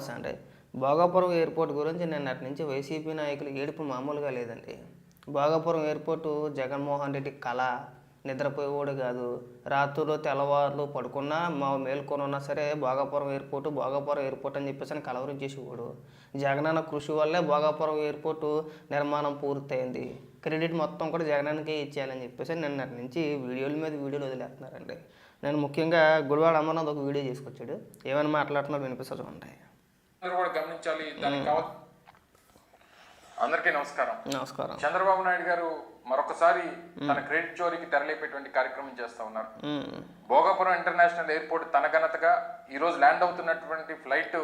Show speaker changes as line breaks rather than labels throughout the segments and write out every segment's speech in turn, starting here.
నమస్తే అండి భోగాపురం ఎయిర్పోర్ట్ గురించి నిన్నటి నుంచి వైసీపీ నాయకులు ఏడుపు మామూలుగా లేదండి. భోగాపురం ఎయిర్పోర్టు జగన్మోహన్ రెడ్డి కళ నిద్రపోయేవాడు కాదు. రాత్రులు తెల్లవారులు పడుకున్నా మా మేల్కొని ఉన్నా సరే భోగాపురం ఎయిర్పోర్టు భోగాపురం ఎయిర్పోర్ట్ అని చెప్పేసి అని కలవరం చేసేవాడు. జగనన్న కృషి వల్లే భోగాపురం ఎయిర్పోర్టు నిర్మాణం పూర్తయింది. క్రెడిట్ మొత్తం కూడా జగనానికే ఇచ్చేయాలని చెప్పేసి నిన్నటి నుంచి వీడియోల మీద వీడియోలు వదిలేస్తున్నారండి. నేను ముఖ్యంగా గుడివాడ అమర్నాథ్ ఒక వీడియో చేసుకొచ్చాడు. ఏమైనా మాట్లాడుతున్నాడు వినిపిస్తుంది ఉంటాయి.
కూడా గమనించాలి. దానికి అందరికీ నమస్కారం.
నమస్కారం.
చంద్రబాబు నాయుడు గారు మరొకసారి తన క్రెడిట్ చోరీకి తెరలేపేటువంటి కార్యక్రమం చేస్తా ఉన్నారు. భోగాపురం ఇంటర్నేషనల్ ఎయిర్పోర్ట్ తన ఘనతగా ఈ రోజు ల్యాండ్ అవుతున్నటువంటి ఫ్లైట్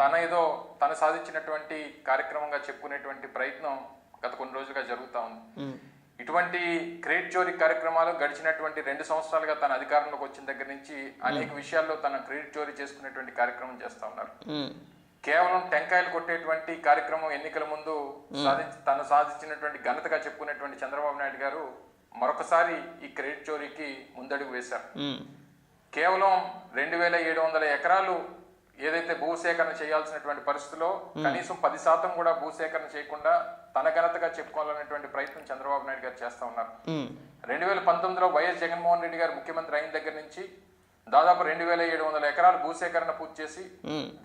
తన ఏదో తన సాధించినటువంటి కార్యక్రమంగా చెప్పుకునేటువంటి ప్రయత్నం గత కొన్ని రోజులుగా జరుగుతా ఉంది. ఇటువంటి క్రెడిట్ చోరీ కార్యక్రమాలు గడిచినటువంటి రెండు సంవత్సరాలుగా తన అధికారంలోకి వచ్చిన దగ్గర నుంచి అనేక విషయాల్లో తన క్రెడిట్ చోరీ చేసుకునేటువంటి కార్యక్రమం చేస్తా ఉన్నారు. కేవలం టెంకాయలు కొట్టేటువంటి కార్యక్రమం ఎన్నికల ముందు సాధించి తను సాధించినటువంటి ఘనతగా చెప్పుకునేటువంటి చంద్రబాబు నాయుడు గారు మరొకసారి ఈ క్రెడిట్ చోరీకి ముందడుగు వేశారు. కేవలం రెండు వేల ఏడు వందల ఎకరాలు ఏదైతే భూసేకరణ చేయాల్సినటువంటి పరిస్థితిలో కనీసం పది శాతం కూడా భూసేకరణ చేయకుండా తన ఘనతగా చెప్పుకోవాలనేటువంటి ప్రయత్నం చంద్రబాబు నాయుడు గారు చేస్తా ఉన్నారు. రెండు వేల పంతొమ్మిదిలో వైఎస్ జగన్మోహన్ రెడ్డి గారు ముఖ్యమంత్రి అయిన దగ్గర నుంచి దాదాపు రెండు వేల ఏడు వందల ఎకరాలు భూసేకరణ పూర్తి చేసి.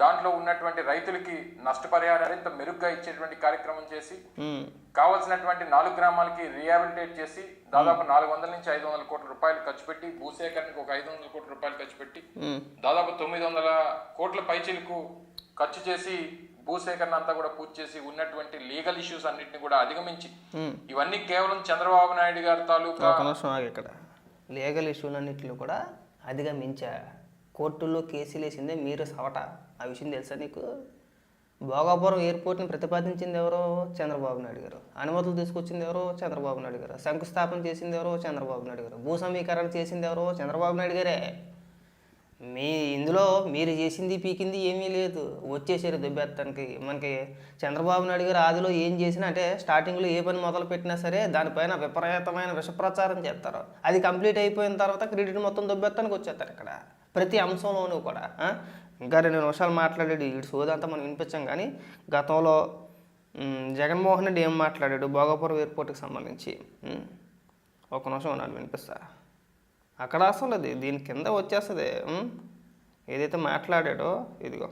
దాంట్లో ఉన్నటువంటి రైతులకి నష్టపరిహారం మరింత మెరుగ్గా ఇచ్చేటువంటి కార్యక్రమం చేసి. కావాల్సినటువంటి నాలుగు గ్రామాలకి రిహాబిలిటేట్ చేసి దాదాపు నాలుగు వందల నుంచి ఐదు వందల కోట్ల రూపాయలు ఖర్చు పెట్టి భూసేకరణకు ఒక ఐదు వందల కోట్ల రూపాయలు ఖర్చు పెట్టి. దాదాపు తొమ్మిది వందల కోట్ల పైచీలకు ఖర్చు చేసి భూసేకరణ అంతా కూడా పూర్తి చేసి ఉన్నటువంటి లీగల్ ఇష్యూస్ అన్నింటిని కూడా అధిగమించి. ఇవన్నీ కేవలం చంద్రబాబు నాయుడు గారి తాలూకా
లీగల్ ఇష్యూలన్నింటిలో కూడా అధిగమించా కోర్టుల్లో కేసులు వేసిందే మీరు సవట. ఆ విషయం తెలుసా నీకు? భోగాపురం ఎయిర్పోర్ట్ని ప్రతిపాదించింది ఎవరో చంద్రబాబు నాయుడు గారు. అనుమతులు తీసుకొచ్చింది ఎవరో చంద్రబాబు నాయుడు గారు. శంకుస్థాపన చేసింది ఎవరో చంద్రబాబు నాయుడు గారు. భూ సమీకరణ చేసింది ఎవరో చంద్రబాబు నాయుడు గారే. మీ ఇందులో మీరు చేసింది పీకింది ఏమీ లేదు. వచ్చేసారు దుబ్బెత్తానికి మనకి చంద్రబాబు నాయుడు గారు ఆదిలో ఏం చేసినా అంటే స్టార్టింగ్లో ఏ పని మొదలు పెట్టినా సరే దానిపైన విపరీతమైన విషప్రచారం చేస్తారు. అది కంప్లీట్ అయిపోయిన తర్వాత క్రెడిట్ మొత్తం దుబ్బెత్తానికి వచ్చేస్తారు ఇక్కడ. ప్రతి అంశంలోనూ కూడా. ఇంకా రెండు నిమిషాలు మాట్లాడాడు ఇటు సోదంతా మనం వినిపించాం కానీ గతంలో జగన్మోహన్ రెడ్డి ఏం మాట్లాడాడు? భోగాపురం ఎయిర్పోర్ట్కి సంబంధించి. ఒక నిమిషం ఉన్నాడు వినిపిస్తా. అక్కడ అసలు అది దీని కింద వచ్చేస్తుంది? ఏదైతే మాట్లాడాడో ఇదిగో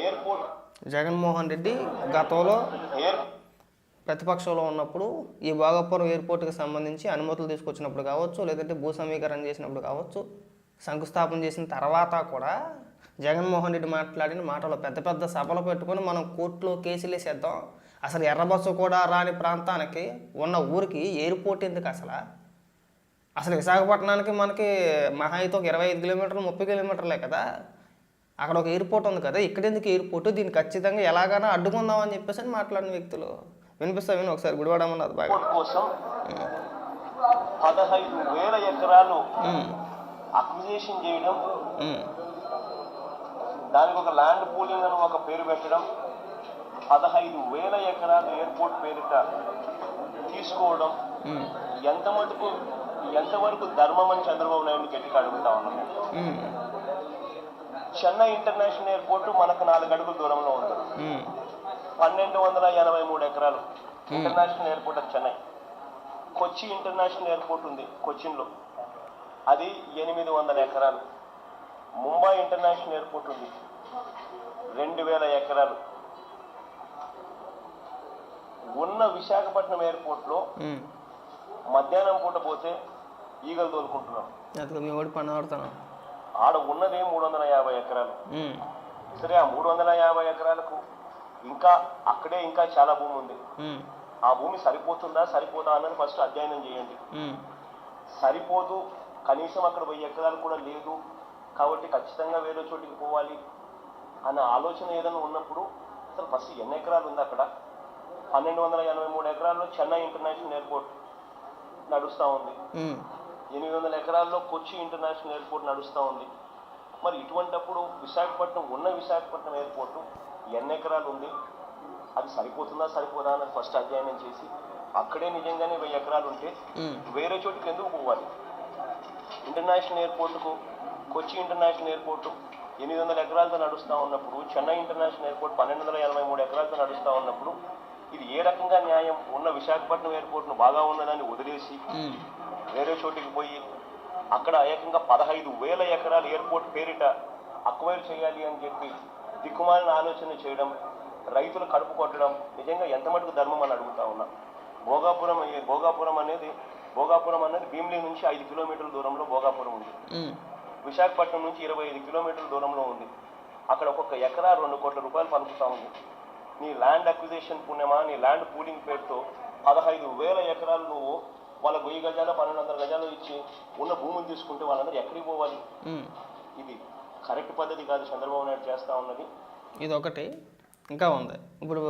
ఎయిర్పోర్ట్
జగన్మోహన్ రెడ్డి గతంలో ప్రతిపక్షంలో ఉన్నప్పుడు ఈ భోగాపురం ఎయిర్పోర్ట్కి సంబంధించి అనుమతులు తీసుకొచ్చినప్పుడు కావచ్చు లేదంటే భూ సమీకరణ చేసినప్పుడు కావచ్చు శంకుస్థాపన చేసిన తర్వాత కూడా జగన్మోహన్ రెడ్డి మాట్లాడిన మాటలు పెద్ద పెద్ద సభలు పెట్టుకొని మనం కోర్టులో కేసులు వేసేద్దాం అసలు ఎర్రబస్సు కూడా రాని ప్రాంతానికి ఉన్న ఊరికి ఎయిర్పోర్ట్ ఎందుకు అసలు? అసలు విశాఖపట్నానికి మనకి మహా అయితే ఒక ఇరవై ఐదు కిలోమీటర్లు ముప్పై కిలోమీటర్లే కదా? అక్కడ ఒక ఎయిర్పోర్ట్ ఉంది కదా ఇక్కడ ఎందుకు ఎయిర్పోర్ట్? దీన్ని ఖచ్చితంగా ఎలాగైనా అడ్డుకుందాం అని చెప్పేసి అని మాట్లాడిన వ్యక్తులు. వినిపిస్తా విను ఒకసారి గుడివాడమన్నది బాగా.
కోసం పదహైదు వేల ఎకరాలు అక్విజిషన్ చేయడం దానికి ఒక ల్యాండ్ పూలింగ్ అని ఒక పేరు పెట్టడం పదహైదు వేల ఎకరాలు ఎయిర్పోర్ట్ పేరిట తీసుకోవడం ఎంత మటుకు ఎంతవరకు ధర్మం అని చంద్రబాబు నాయుడు గట్టిగా అడుగుతా ఉన్నాము చెన్నై ఇంటర్నేషనల్ ఎయిర్పోర్ట్ మనకు నాలుగు అడుగుల దూరంలో ఉంది. పన్నెండు వందల ఎనభై మూడు ఎకరాలు ఇంటర్నేషనల్ ఎయిర్పోర్ట్ అది చెన్నై. కొచ్చి ఇంటర్నేషనల్ ఎయిర్పోర్ట్ ఉంది కొచ్చిన్లో. అది ఎనిమిది వందల ఎకరాలు. ముంబై ఇంటర్నేషనల్ ఎయిర్పోర్ట్ ఉంది రెండు వేల ఎకరాలు. ఉన్న విశాఖపట్నం ఎయిర్పోర్ట్లో. మధ్యాహ్నం పూట పోతే ఈగలు తోలుకుంటున్నాం. ఆడ ఉన్నదే మూడు వందల యాభై ఎకరాలు. సరే ఆ మూడు వందల యాభై ఎకరాలకు ఇంకా అక్కడే ఇంకా చాలా భూమి ఉంది. ఆ భూమి సరిపోతుందా సరిపోదా అన్నది ఫస్ట్ అధ్యయనం చేయండి. సరిపోదు కనీసం అక్కడ వెయ్యి ఎకరాలు కూడా లేదు కాబట్టి ఖచ్చితంగా వేరే చోటికి పోవాలి అన్న ఆలోచన ఏదైనా ఉన్నప్పుడు అసలు ఫస్ట్ ఎన్ని ఎకరాలు ఉంది అక్కడ? పన్నెండు వందల ఎనభై మూడు ఎకరాల్లో చెన్నై ఇంటర్నేషనల్ ఎయిర్పోర్ట్ నడుస్తూ ఉంది. ఎనిమిది వందల ఎకరాల్లో కొచ్చి ఇంటర్నేషనల్ ఎయిర్పోర్ట్ నడుస్తూ ఉంది. మరి ఇటువంటప్పుడు విశాఖపట్నం ఉన్న విశాఖపట్నం ఎయిర్పోర్ట్ ఎన్ని ఎకరాలు ఉంది? అది సరిపోతుందా సరిపోదా అన్నది ఫస్ట్ అధ్యయనం చేసి అక్కడే నిజంగానే వెయ్యి ఎకరాలు ఉంటే వేరే చోటికి ఎందుకు పోవాలి? ఇంటర్నేషనల్ ఎయిర్పోర్టుకు కొచ్చి ఇంటర్నేషనల్ ఎయిర్పోర్టు ఎనిమిది వందల ఎకరాలతో నడుస్తూ ఉన్నప్పుడు చెన్నై ఇంటర్నేషనల్ ఎయిర్పోర్ట్ పన్నెండు వందల ఎనభై మూడు ఎకరాలతో నడుస్తూ ఉన్నప్పుడు ఇది ఏ రకంగా న్యాయం? ఉన్న విశాఖపట్నం ఎయిర్పోర్ట్ను బాగా ఉన్నదాన్ని వదిలేసి వేరే చోటికి పోయి అక్కడ ఏకంగా పదహైదు వేల ఎకరాల ఎయిర్పోర్ట్ పేరిట అక్వైర్ చేయాలి అని చెప్పి దిక్కుమాలిన ఆలోచన చేయడం రైతులు కడుపు కొట్టడం నిజంగా ఎంత మటుకు ధర్మం అని అడుగుతా ఉన్నా. భోగాపురం అయ్యే- భోగాపురం అనేది భోగాపురం అనేది భీమిలి నుంచి ఐదు కిలోమీటర్ల దూరంలో భోగాపురం ఉంది. విశాఖపట్నం నుంచి ఇరవై ఐదు కిలోమీటర్ల దూరంలో ఉంది. అక్కడ ఒక్కొక్క ఎకరా రెండు కోట్ల రూపాయలు పలుకుతా ఉంది. నీ ల్యాండ్ అక్విజిషన్ పుణ్యమా? నీ ల్యాండ్ పూలింగ్ పేరుతో పదహైదు వేల ఎకరాలు నువ్వు వాళ్ళ వెయ్యి గజాలు పన్నెండు వందల గజాలు ఇచ్చి ఉన్న భూములు తీసుకుంటే వాళ్ళందరూ ఎక్కడికి పోవాలి. ఇది కరెక్ట్ పద్ధతి కాదు చంద్రబాబు నాయుడు చేస్తా ఉన్నది.
ఇది ఒకటి ఇంకా ఉంది. ఇప్పుడు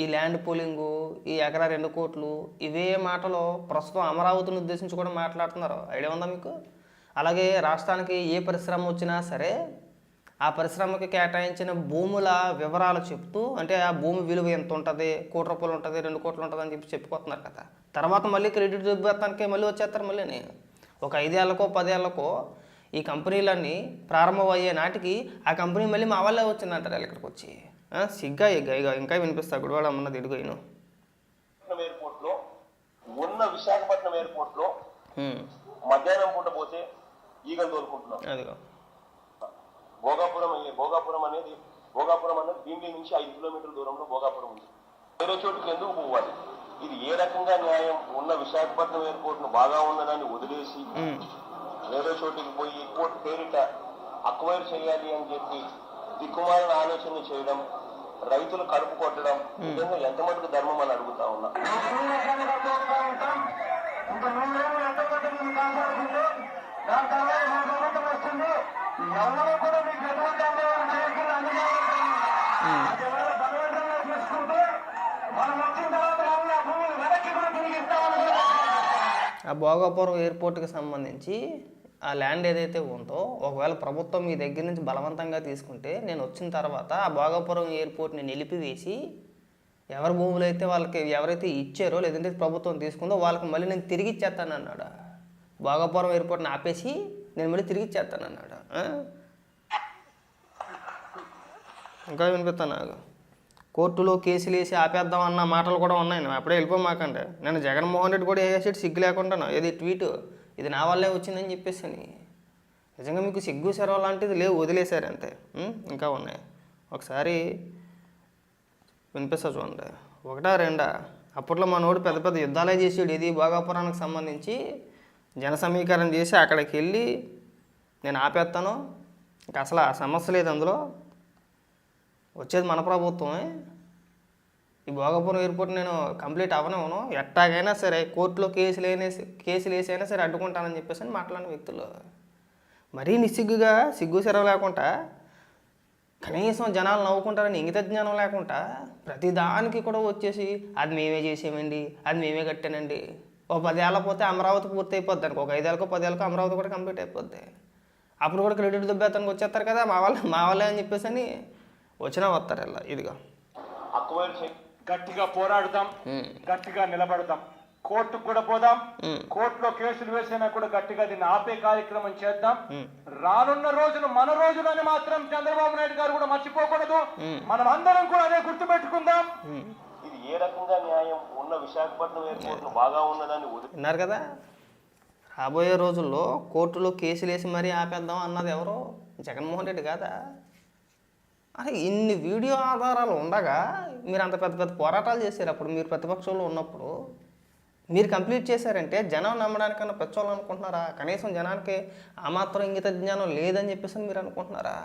ఈ ల్యాండ్ పూలింగు ఈ ఎకరా రెండు కోట్లు ఇవే మాటలు ప్రస్తుతం అమరావతిని ఉద్దేశించి కూడా మాట్లాడుతున్నారు. ఐడియా ఉందా మీకు? అలాగే రాష్ట్రానికి ఏ పరిశ్రమ వచ్చినా సరే ఆ పరిశ్రమకి కేటాయించిన భూముల వివరాలు చెప్తూ అంటే ఆ భూమి విలువ ఎంత ఉంటుంది కోటి రూపాయలు ఉంటుంది రెండు కోట్లు ఉంటుంది అని చెప్పి చెప్పుకోతున్నారు కదా. తర్వాత మళ్ళీ క్రెడిట్ చూపెత్తానికి మళ్ళీ వచ్చేస్తారు మళ్ళీ ఒక ఐదేళ్ళకో పదేళ్ళకో ఈ కంపెనీలన్నీ ప్రారంభమయ్యే నాటికి ఆ కంపెనీ మళ్ళీ మా వాళ్ళే వచ్చిందంటారు ఇక్కడికి వచ్చి. సిగ్గా ఇక ఇక ఇంకా వినిపిస్తా గుడివాడ అన్నది ఇడుగు ఇను.
విశాఖపట్నం ఎయిర్పోర్ట్లో ఉన్న విశాఖపట్నం ఎయిర్పోర్ట్లో
ఉమ్,
మధ్యాహ్నం పూట పోతే ఈగలు తోలుకుంటున్నాం
అదిగో.
భోగాపురం అయ్యే- భోగాపురం అనేది భోగాపురం అనేది భీమిలి నుంచి ఐదు కిలోమీటర్ల దూరంలో భోగాపురం ఉంది. వేరే చోటుకి ఎందుకు పోవాలి? ఇది ఏ రకంగా న్యాయం? ఉన్న విశాఖపట్నం ఎయిర్పోర్ట్ను బాగా ఉన్నదాన్ని వదిలేసి వేరే చోటికి పోయి ఎయిర్పోర్ట్ పేరిట అక్వైర్ చేయాలి అని చెప్పి దిక్కుమాలిన ఆలోచన చేయడం రైతులు కడుపు కొట్టడం నిజంగా ఎంత మటుకు ధర్మం అని అడుగుతా ఉన్నా.
ఆ. భోగాపురం ఎయిర్పోర్ట్కి సంబంధించి ఆ ల్యాండ్ ఏదైతే ఉందో ఒకవేళ ప్రభుత్వం మీ దగ్గర నుంచి బలవంతంగా తీసుకుంటే నేను వచ్చిన తర్వాత ఆ భోగాపురం ఎయిర్పోర్ట్ని నిలిపివేసి ఎవరి భూములు అయితే వాళ్ళకి ఎవరైతే ఇచ్చారో లేదంటే ప్రభుత్వం తీసుకుందో వాళ్ళకి మళ్ళీ నేను తిరిగి ఇచ్చేస్తాను అన్నాడు భోగాపురం ఎయిర్పోర్ట్ని ఆపేసి నేను మళ్ళీ తిరిగి ఇచ్చేస్తాను అన్నాడు. ఇంకా వినిపిస్తాను నాకు. కోర్టులో కేసులు వేసి ఆపేద్దాం అన్న మాటలు కూడా ఉన్నాయి. నువ్వు అప్పుడే వెళ్ళిపోమాకండి నేను జగన్మోహన్ రెడ్డి కూడా వేసేటి సిగ్గు లేకుండా ఏది ట్వీట్? ఇది నా వల్లే వచ్చిందని చెప్పేసి నిజంగా మీకు సిగ్గు సెరవ లాంటిది లేవు. వదిలేశారు అంతే. ఇంకా ఉన్నాయి. ఒకసారి వినిపిస్తా చూడండి. ఒకటా రెండా? అప్పట్లో మనోడు పెద్ద పెద్ద యుద్ధాలే చేసాడు ఇది భోగాపురానికి సంబంధించి జన సమీకరణ చేసి అక్కడికి వెళ్ళి నేను ఆపేస్తాను ఇంకా అసలు ఆ సమస్య లేదు అందులో. వచ్చేది మన ప్రభుత్వమే. ఈ భోగపురం ఎయిర్పోర్ట్ నేను కంప్లీట్ అవ్వనివ్వను. ఎట్టాగైనా సరే కోర్టులో కేసులు వేసి కేసులు వేసైనా సరే అడ్డుకుంటానని చెప్పేసి అని మాట్లాడిన వ్యక్తులు. మరీ నిస్సిగ్గుగా సిగ్గు సెరవ లేకుండా కనీసం జనాలు నవ్వుకుంటారని ఇంగిత జ్ఞానం లేకుండా ప్రతిదానికి కూడా వచ్చేసి అది మేమే చేసామండి అది మేమే కట్టానండి. ఒక పదేళ్ళ పోతే అమరావతి పూర్తి అయిపోద్ది అనుకో. ఒక ఐదేళ్ళకో పదేళ్ళకో అమరావతి కూడా కంప్లీట్ అయిపోద్ది. అప్పుడు కూడా క్రెడిట్ దుబ్బేతానికి వచ్చేస్తారు కదా మా వాళ్ళు మా వాళ్ళే అని చెప్పేసి అని వచ్చినా వస్తారు ఇలా ఇదిగో.
గట్టిగా పోరాడదాం
ఉమ్,
గట్టిగా నిలబడదాం కోర్టుకు కూడా పోదాం కోర్టులో కేసులు వేసినా కూడా గట్టిగా దీన్ని ఆపే కార్యక్రమం చేద్దాం. రానున్న రోజులు మన రోజులని మాత్రం చంద్రబాబు నాయుడు గారు కూడా మర్చిపోకూడదు. మనం అందరం కూడా అదే గుర్తుపెట్టుకుందాం.
ఉమ్.
ఇది ఏ రకంగా న్యాయం ఉన్న విశాఖపట్నం ఎయిర్పోర్ట్ బాగా ఉన్నదాన్ని
విన్నారు కదా? రాబోయే రోజుల్లో కోర్టులో కేసులు వేసి మరీ ఆపేద్దాం అన్నది ఎవరో జగన్మోహన్ రెడ్డి కాదా? అరే ఇన్ని వీడియో ఆధారాలు ఉండగా మీరు అంత పెద్ద పెద్ద పోరాటాలు చేశారు అప్పుడు మీరు ప్రతిపక్షంలో ఉన్నప్పుడు. మీరు కంప్లీట్ చేశారంటే జనం నమ్మడానికన్నా పెచ్చోళ్ళు అనుకుంటున్నారా? కనీసం జనానికి ఆ మాత్రం ఇంగిత జ్ఞానం లేదని చెప్పేసి అని మీరు అనుకుంటున్నారా?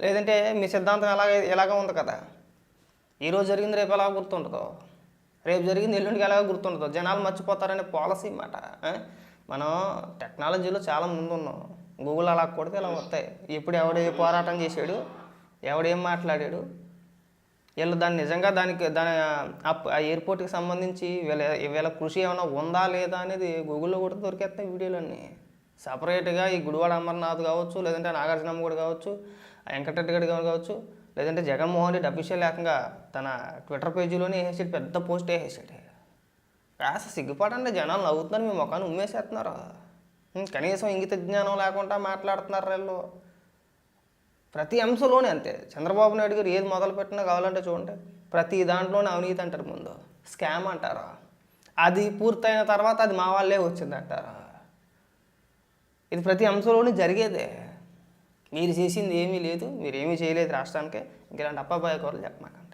లేదంటే మీ సిద్ధాంతం ఎలాగ ఎలాగ ఉంది కదా? ఈరోజు జరిగింది రేపు ఎలా గుర్తుంటుందో రేపు జరిగింది ఎల్లుండికి ఎలా గుర్తుంటుందో జనాలు మర్చిపోతారనే పాలసీ మాట మనం టెక్నాలజీలో చాలా ముందు ఉన్నాం గూగుల్ అలా కొడితే ఇలా వస్తాయి. ఎప్పుడు ఎవడు ఏ పోరాటం చేశాడు ఎవడేం మాట్లాడాడు వీళ్ళు దాన్ని నిజంగా దానికి దాని ఆ ఎయిర్పోర్ట్కి సంబంధించి వీళ్ళ వీళ్ళ కృషి ఏమైనా ఉందా లేదా అనేది గూగుల్లో కూడా దొరికేస్తాయి వీడియోలన్నీ. సపరేట్గా ఈ గుడివాడ అమర్నాథ్ కావచ్చు లేదంటే నాగార్జునమ్మ కూడా కావచ్చు వెంకటరెడ్డి గారు కావచ్చు లేదంటే జగన్మోహన్ రెడ్డి అఫీషియల్ లేకుండా తన ట్విట్టర్ పేజీలోనే వేసాడు పెద్ద పోస్ట్ వేసాడు కాస్త సిగ్గుపడండి జనాలు నవ్వుతున్నారు మీ ముఖాన్ని ఉమ్మేసేస్తున్నారు. కనీసం ఇంగిత జ్ఞానం లేకుండా మాట్లాడుతున్నారు వీళ్ళు. ప్రతి అంశంలోనే అంతే. చంద్రబాబు నాయుడు గారు ఏది మొదలుపెట్టినా కావాలంటే చూడండి. ప్రతి దాంట్లోనే అవినీతి అంటారు ముందు. స్కామ్ అంటారు. అది పూర్తయిన తర్వాత అది మా వాళ్ళే వచ్చిందంటారు. ఇది ప్రతి అంశంలోనే జరిగేదే. మీరు చేసింది ఏమీ లేదు మీరు ఏమీ చేయలేదు రాష్ట్రానికి. ఇంకా ఇలాంటి అప్పబాయ కూరలు చెప్పమాకండి.